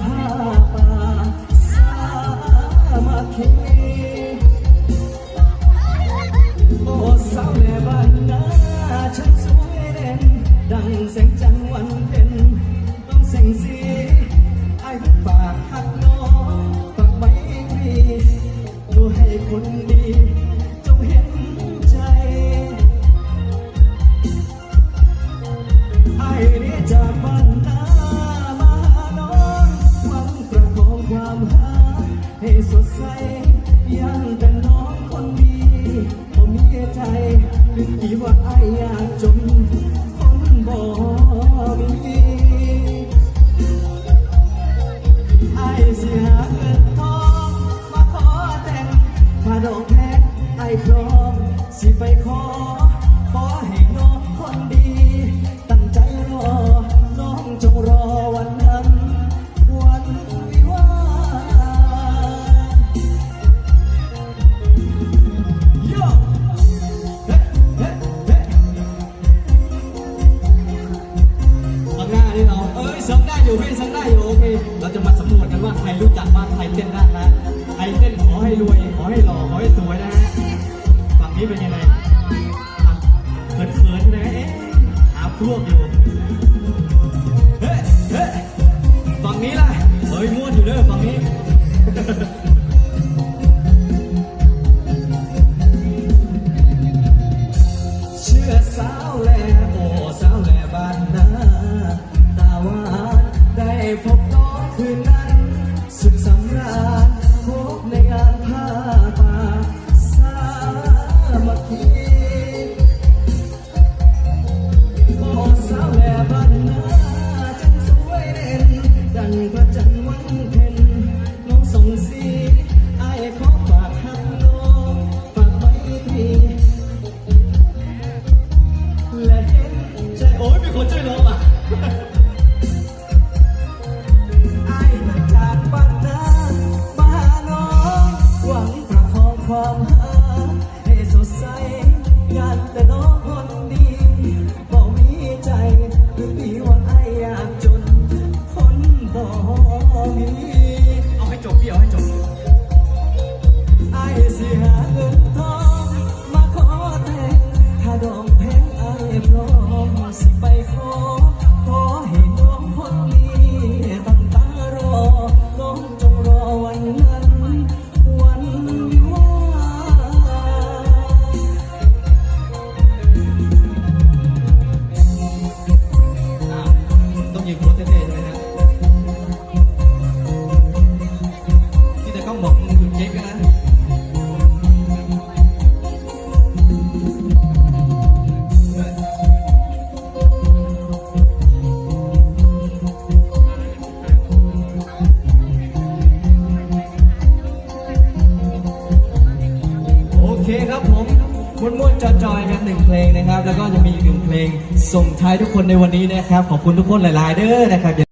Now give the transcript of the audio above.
high. ที่ว่าไอ้อยากจนคนบ่มีไอ้สิหาเงินทองมาขอแต่งมาดอกแพงไอ้พร้อมสิไปขอ อยู่พี่ฉันได้อยู่โอเค เราจะมาสำรวจกันว่าใครรู้จักบ้างใครเต้นได้นะใครเต้นขอให้รวย ขอให้หล่อ ขอให้สวยนะฮะฝั่งนี้เป็นยังไงอะเขินๆนะเอ๊ะหาพวกอยู่ น้ ความหาให้สดใสอยานแต่น้อง จอยๆกันหนึ่งเพลงนะครับ แล้วก็จะมีอีกหนึ่งเพลงส่งท้ายทุกคนในวันนี้นะครับ ขอบคุณทุกคนหลาย ๆ เด้อนะครับ